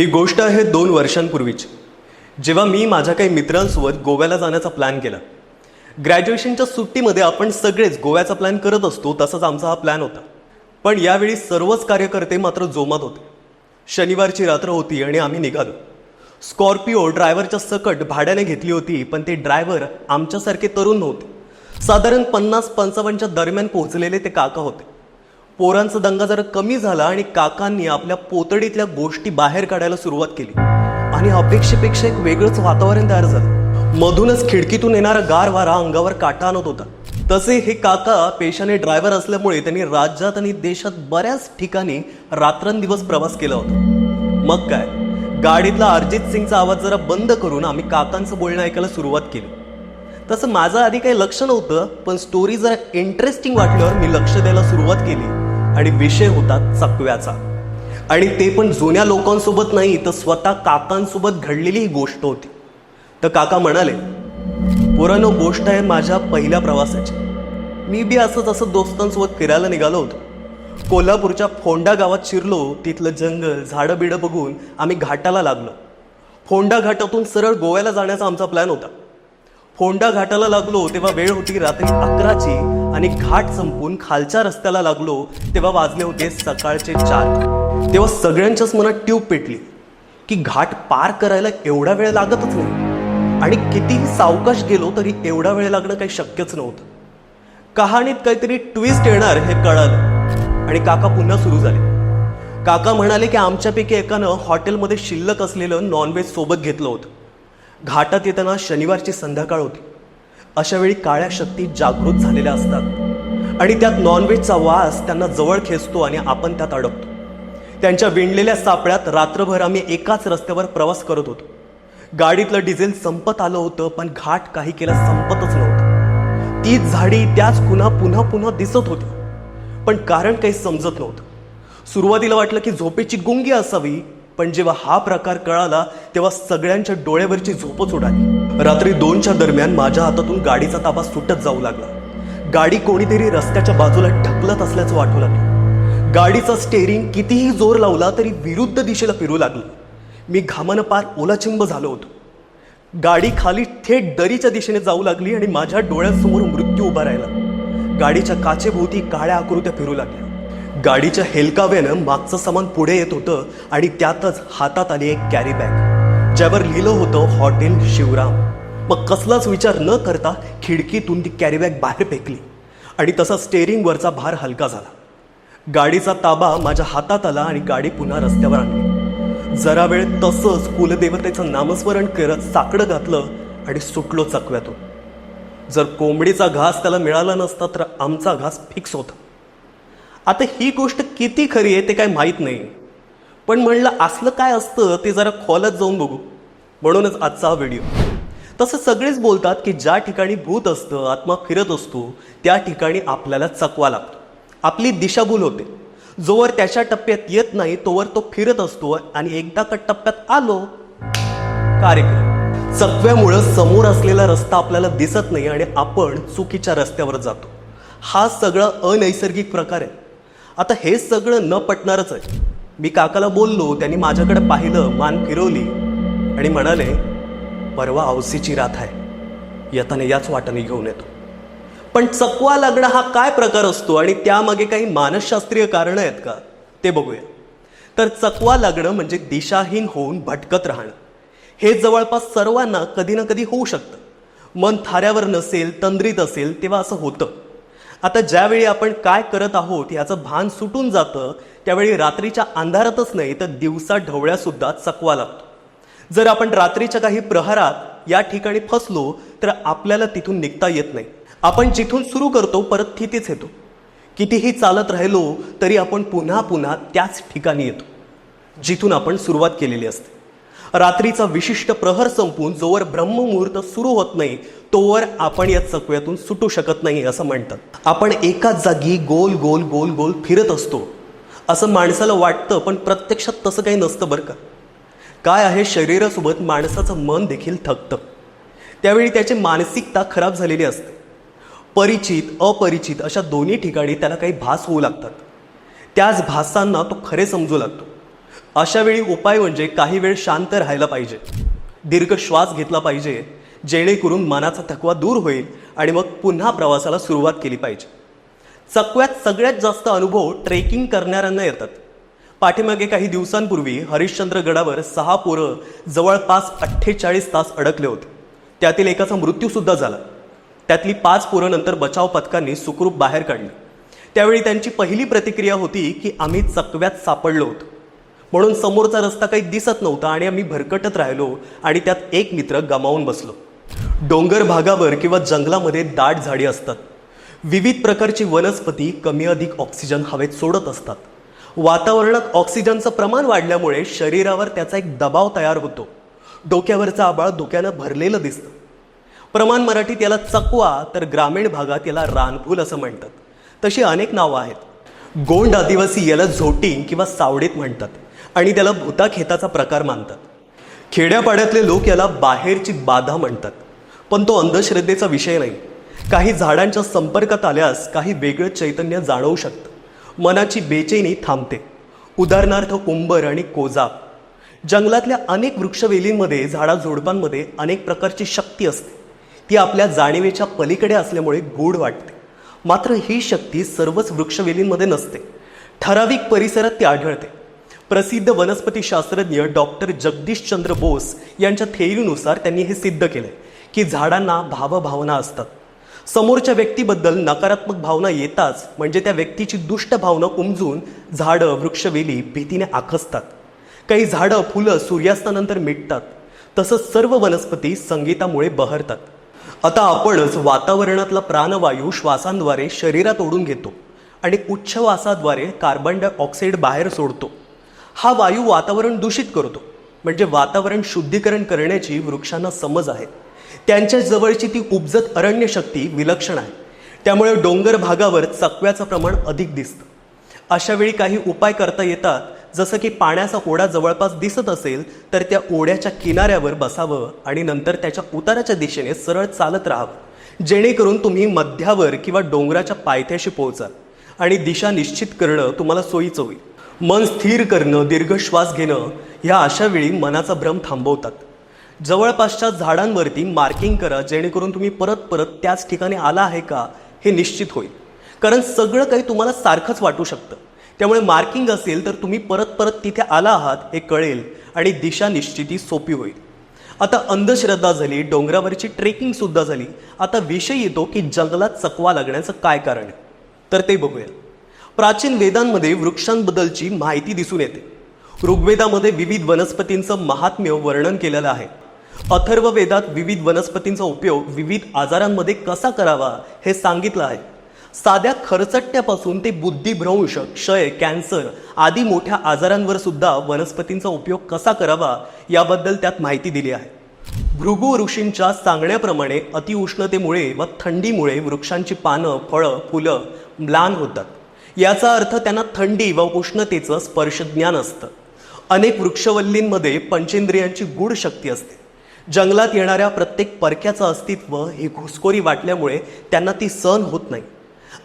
ही गोष्ट आहे दोन वर्षांपूर्वीची. जेव्हा मी माझ्या काही मित्रांसोबत गोव्याला जाण्याचा प्लॅन केला. ग्रॅज्युएशनच्या सुट्टीमध्ये आपण सगळेच गोव्याचा प्लॅन करत असतो तसाच आमचा हा प्लॅन होता. पण यावेळी सर्वच कार्यकर्ते मात्र जोमात होते. शनिवारची रात्र होती आणि आम्ही निघालो. स्कॉर्पिओ ड्रायव्हरच्या सकट भाड्याने घेतली होती पण ते ड्रायव्हर आमच्यासारखे तरुण नव्हते. साधारण पन्नास पंचावन्नच्या दरम्यान पोहोचलेले ते काका होते. पोरांचा दंगा जरा कमी झाला आणि काकांनी आपल्या पोतडीतल्या गोष्टी बाहेर काढायला सुरुवात केली. आणि अपेक्षेपेक्षा एक वेगळंच वातावरण तयार झालं. मधूनच खिडकीतून येणारा गार वारा अंगावर काटा आणत होता. तसे हे काका पेशाने ड्रायव्हर असल्यामुळे त्यांनी राज्यात आणि देशात बऱ्याच ठिकाणी रात्रंदिवस प्रवास केला होता. मग काय? गाडीतला अरिजित सिंगचा आवाज जरा बंद करून आम्ही काकांचं बोलणं ऐकायला सुरुवात केली. तसं माझं आधी काही लक्ष नव्हतं पण स्टोरी जरा इंटरेस्टिंग वाटल्यावर मी लक्ष द्यायला सुरुवात केली. आणि विषय होता चकव्याचा. आणि ते पण जुन्या लोकांसोबत नाही तर स्वतः काकांसोबत घडलेली ही गोष्ट होती. तर काका म्हणाले पुरानो गोष्ट आहे माझ्या पहिल्या प्रवासाची. मी बी असंच असं दोस्तांसोबत फिरायला निघालो होतो. कोल्हापूरच्या फोंडा गावात शिरलो. तिथलं जंगल झाडं बिडं बघून आम्ही घाटाला लागलो. फोंडा घाटातून सरळ गोव्याला जाण्याचा आमचा प्लॅन होता. कोंडा घाटाला लागलो तेव्हा वेळ होती रात्री अकराची. आणि घाट संपून खालच्या रस्त्याला लागलो तेव्हा वाजले होते सकाळचे चार. तेव्हा सगळ्यांच्याच मनात ट्यूब पेटली की घाट पार करायला एवढा वेळ लागतच नाही. आणि कितीही सावकाश गेलो तरी एवढा वेळ लागणं काही शक्यच नव्हतं. कहाणीत काहीतरी ट्विस्ट येणार हे कळालं. आणि काका पुन्हा सुरू झाले. काका म्हणाले की आमच्यापैकी एकानं हॉटेलमध्ये शिल्लक असलेलं नॉनव्हेज सोबत घेतलं होतं. घाटात येताना शनिवारची संध्याकाळ होती. अशावेळी काळ्या शक्ती जागृत झालेल्या असतात. आणि त्यात नॉनव्हेजचा वास त्यांना जवळ खेचतो आणि आपण त्यात अडकतो. त्यांच्या विणलेल्या सापळ्यात रात्रभर आम्ही एकाच रस्त्यावर प्रवास करत होतो. गाडीतलं डिझेल संपत आलं होतं पण घाट काही केलं संपतच नव्हतं. तीच झाडी त्याच खुणा पुन्हा पुन्हा दिसत होती. पण कारण काही समजत नव्हतं. सुरुवातीला वाटलं की झोपेची गुंगी असावी पण जेव्हा हा प्रकार कळाला तेव्हा सगळ्यांच्या डोळ्यावरची झोपच उडाली. रात्री दोनच्या दरम्यान माझ्या हातातून गाडीचा ताबा सुटत जाऊ लागला. गाडी कोणीतरी रस्त्याच्या बाजूला ढकलत असल्याचं वाटू लागलं. गाडीचा स्टेअरिंग कितीही जोर लावला तरी विरुद्ध दिशेला फिरू लागली. मी घामानं पार ओलाचिंब झालो होतो. गाडी खाली थेट दरीच्या दिशेने जाऊ लागली आणि माझ्या डोळ्यासमोर मृत्यू उभा राहिला. गाडीच्या काचेभोवती काळ्या आकृत्या फिरू लागल्या. गाडीच्या हेलकाव्यानं मागचं सामान पुढे येत होतं आणि त्यातच हातात आली एक कॅरी बॅग ज्यावर लिहिलं होतं हॉटेल शिवराम मग कसलाच विचार न करता खिडकीतून ती कॅरी बॅग बाहेर फेकली आणि तसा स्टेअरिंगवरचा भार हलका झाला. गाडीचा ताबा माझ्या हातात आला आणि गाडी पुन्हा रस्त्यावर आणली. जरा वेळ तसंच कुलदेवतेचं नामस्मरण करत साकडं घातलं आणि सुटलो चकव्यातून. जर कोंबडीचा घास त्याला मिळाला नसता तर आमचा घास फिक्स होता. आता ही गोष्ट किती खरी आहे ते काय माहीत नाही. पण म्हणलं असलं काय असतं ते जरा खोलत जाऊन बघू. म्हणूनच आजचा हा व्हिडिओ. तसं सगळेच बोलतात की ज्या ठिकाणी भूत असतं आत्मा फिरत असतो त्या ठिकाणी आपल्याला चकवा लागतो. आपली दिशाभूल होते. जोवर त्याच्या टप्प्यात येत नाही तोवर तो फिरत असतो आणि एकदा का टप्प्यात आलो कार्यक्रम. चकव्यामुळं समोर असलेला रस्ता आपल्याला दिसत नाही आणि आपण चुकीच्या रस्त्यावर जातो. हा सगळा अनैसर्गिक प्रकार आहे. आता हे सगळं न पटणारच आहे. मी काकाला बोललो त्यांनी माझ्याकडे पाहिलं मान फिरवली. आणि म्हणाले परवा औसीची रात आहे. येताना याच वाटाने घेऊन येतो. पण चकवा लागणं हा काय प्रकार असतो? आणि त्यामागे काही मानसशास्त्रीय कारणं आहेत का? ते बघूया. तर चकवा लागणं म्हणजे दिशाहीन होऊन भटकत राहणं. हे जवळपास सर्वांना कधी ना कधी होऊ शकतं. मन थाऱ्यावर नसेल तंद्रीत असेल तेव्हा असं होतं. आता ज्यावेळी आपण काय करत आहोत याचं भान सुटून जातं त्यावेळी रात्रीच्या अंधारातच नाही तर दिवसा ढवळ्यासुद्धा चकवा लागतो. जर आपण रात्रीच्या काही प्रहारात या ठिकाणी फसलो तर आपल्याला तिथून निघता येत नाही. आपण जिथून सुरू करतो परत तिथेच येतो. कितीही चालत राहिलो तरी आपण पुन्हा पुन्हा त्याच ठिकाणी येतो जिथून आपण सुरुवात केलेली असते. रात्रीचा विशिष्ट प्रहर संपून जोवर ब्रह्ममुहूर्त सुरू होत नाही तोवर आपण या चकव्यातून सुटू शकत नाही असं म्हणतात. आपण एकाच जागी गोल गोल गोल गोल फिरत असतो. असं माणसाला वाटतं पण प्रत्यक्षात तसं काही नसतं बरं का. काय आहे शरीरासोबत माणसाचं मन देखील थकतं. त्यावेळी त्याची मानसिकता खराब झालेली असते. परिचित अपरिचित अशा दोन्ही ठिकाणी त्याला काही भास होऊ लागतात. त्याच भासांना तो खरे समजू लागतो. अशा वेळी उपाय म्हणजे काही वेळ शांत राहायला पाहिजे. दीर्घ श्वास घेतला पाहिजे. जेणेकरून मनाचा थकवा दूर होईल आणि मग पुन्हा प्रवासाला सुरुवात केली पाहिजे. चकव्यात सगळ्यात जास्त अनुभव ट्रेकिंग करणाऱ्यांना येतात. पाठीमागे काही दिवसांपूर्वी हरिश्चंद्र गडावर सहा पोरं जवळपास अठ्ठेचाळीस तास अडकले होते. त्यातील एकाचा मृत्यूसुद्धा झाला. त्यातली पाच पोरं नंतर बचाव पथकांनी सुखरूप बाहेर काढली. त्यावेळी त्यांची पहिली प्रतिक्रिया होती की आम्ही चकव्यात सापडलो होतो. म्हणून समोरचा रस्ता काही दिसत नव्हता आणि आम्ही भरकटत राहिलो आणि त्यात एक मित्र गमावून बसलो. डोंगर भागावर किंवा जंगलामध्ये दाट झाडी असतात. विविध प्रकारची वनस्पती कमी अधिक ऑक्सिजन हवेत सोडत असतात. वातावरणात ऑक्सिजनचं प्रमाण वाढल्यामुळे शरीरावर त्याचा एक दबाव तयार होतो. डोक्यावरचा आबाळ धोक्यानं भरलेलं दिसतं. प्रमाण मराठीत याला चकवा तर ग्रामीण भागात याला रानफूल असं म्हणतात. तशी अनेक नावं आहेत. गोंड आदिवासी याला झोटिंग किंवा सावडीत म्हणतात आणि त्याला भूताखेताचा प्रकार मानतात. खेड्यापाड्यातले लोक याला बाहेरची बाधा म्हणतात. पण तो अंधश्रद्धेचा विषय नाही. काही झाडांच्या संपर्कात आल्यास काही वेगळं चैतन्य जाणवू शकतं. मनाची बेचैनी थांबते. उदाहरणार्थ उंबर आणि कोजाब जंगलातल्या अनेक वृक्षवेलींमध्ये झाडाझुडपांमध्ये अनेक प्रकारची शक्ती असते. ती आपल्या जाणीवेच्या पलीकडे असल्यामुळे गूढ वाटते. मात्र ही शक्ती सर्वच वृक्षवेलींमध्ये नसते. ठराविक परिसरात ती आढळते. प्रसिद्ध वनस्पतीशास्त्रज्ञ डॉक्टर जगदीशचंद्र बोस यांच्या थेअरीनुसार त्यांनी हे सिद्ध केलं की झाडांना भावभावना असतात. समोरच्या व्यक्तीबद्दल नकारात्मक भावना येताच म्हणजे त्या व्यक्तीची दुष्ट भावना उमजून झाडं वृक्षवेली भीतीने आखसतात. काही झाडं फुलं सूर्यास्तानंतर मिटतात. तसंच सर्व वनस्पती संगीतामुळे बहरतात. आता आपणच वातावरणातला प्राणवायू श्वासांद्वारे शरीरात ओढून घेतो आणि उच्छवासाद्वारे कार्बन डायऑक्साईड बाहेर सोडतो. हा वायू वातावरण दूषित करतो. म्हणजे वातावरण शुद्धीकरण करण्याची वृक्षांना समज आहे. त्यांच्या जवळची ती उपजत अरण्य शक्ती विलक्षण आहे. त्यामुळे डोंगर भागावर चकव्याचं प्रमाण अधिक दिसतं. अशा वेळी काही उपाय करता येतात. जसं की पाण्याचा ओढा जवळपास दिसत असेल तर त्या ओढ्याच्या किनाऱ्यावर बसावं आणि नंतर त्याच्या उताराच्या दिशेने सरळ चालत राहावं. जेणेकरून तुम्ही मध्यावर किंवा डोंगराच्या पायथ्याशी पोहोचाल आणि दिशा निश्चित करणं तुम्हाला सोयीचं होईल. मन स्थिर करणं दीर्घ श्वास घेणं ह्या अशा वेळी मनाचा भ्रम थांबवतात. जवळपासच्या झाडांवरती मार्किंग करा जेणेकरून तुम्ही परत परत त्याच ठिकाणी आला आहे का हे निश्चित होईल. कारण सगळं काही तुम्हाला सारखंच वाटू शकतं. त्यामुळे मार्किंग असेल तर तुम्ही परत परत तिथे आला आहात हे कळेल आणि दिशा निश्चिती सोपी होईल. आता अंधश्रद्धा झाली डोंगरावरची ट्रेकिंग सुद्धा झाली. आता विषय येतो की जंगलात चकवा लागण्याचं काय कारण आहे? तर ते बघूया. प्राचीन वेदांमध्ये वृक्षांबद्दलची माहिती दिसून येते. ऋग्वेदामध्ये विविध वनस्पतींचं महात्म्य वर्णन केलेलं आहे. अथर्व वेदात विविध वनस्पतींचा उपयोग विविध आजारांमध्ये कसा करावा हे सांगितलं आहे. साध्या खरचट्ट्यापासून ते बुद्धिभ्रंश क्षय कॅन्सर आदी मोठ्या आजारांवर सुद्धा वनस्पतींचा उपयोग कसा करावा याबद्दल त्यात माहिती दिली आहे. भृगु ऋषींच्या सांगण्याप्रमाणे अतिउष्णतेमुळे व थंडीमुळे वृक्षांची पानं फळं फुलं म्लान होतात. याचा अर्थ त्यांना थंडी व उष्णतेचं स्पर्श ज्ञान असतं. अनेक वृक्षवल्लींमध्ये पंचेंद्रियांची गूढ शक्ती असते. जंगलात येणाऱ्या प्रत्येक परक्याचं अस्तित्व ही घुसखोरी वाटल्यामुळे त्यांना ती सहन होत नाही.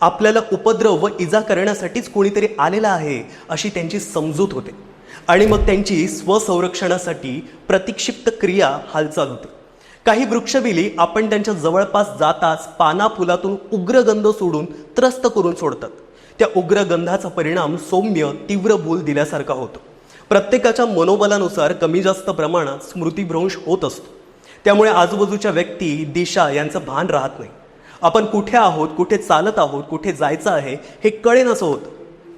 आपल्याला उपद्रव व इजा करण्यासाठीच कोणीतरी आलेला आहे अशी त्यांची समजूत होते. आणि मग त्यांची स्वसंरक्षणासाठी प्रतिक्षिप्त क्रिया हालचाल होते. काही वृक्षवेली आपण त्यांच्या जवळपास जाताच पाना फुलातून उग्रगंध सोडून त्रस्त करून सोडतात. त्या उग्र गंधाचा परिणाम सौम्य तीव्र भूल दिल्यासारखा होतो. प्रत्येकाच्या मनोबलानुसार कमी जास्त प्रमाणात स्मृतिभ्रंश होत असतो. त्यामुळे आजूबाजूच्या व्यक्ती दिशा यांचं भान राहत नाही. आपण कुठे आहोत कुठे चालत आहोत कुठे जायचं आहे हे कळेन असं होतं.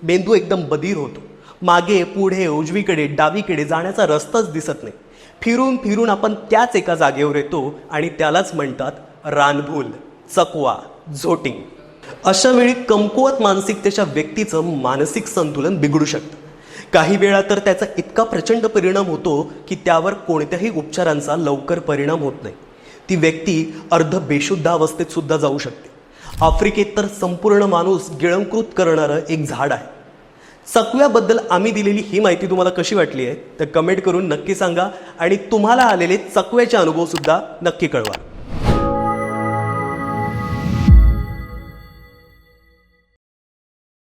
मेंदू एकदम बधीर होतो. मागे पुढे उजवीकडे डावीकडे जाण्याचा रस्ताच दिसत नाही. फिरून फिरून आपण त्याच एका जागेवर येतो आणि त्यालाच म्हणतात रानभूल चकवा झोटिंग. अशा वेळी कमकुवत मानसिकतेच्या व्यक्तीचं मानसिक संतुलन बिघडू शकतं. काही वेळा तर त्याचा इतका प्रचंड परिणाम होतो की त्यावर कोणत्याही उपचारांचा लवकर परिणाम होत नाही. ती व्यक्ती अर्ध बेशुद्ध अवस्थेत सुद्धा जाऊ शकते. आफ्रिकेत तर संपूर्ण माणूस गिळंकृत करणारं एक झाड आहे. चकव्याबद्दल आम्ही दिलेली ही माहिती तुम्हाला कशी वाटली आहे तर कमेंट करून नक्की सांगा आणि तुम्हाला आलेले चकव्याचे अनुभव सुद्धा नक्की कळवा.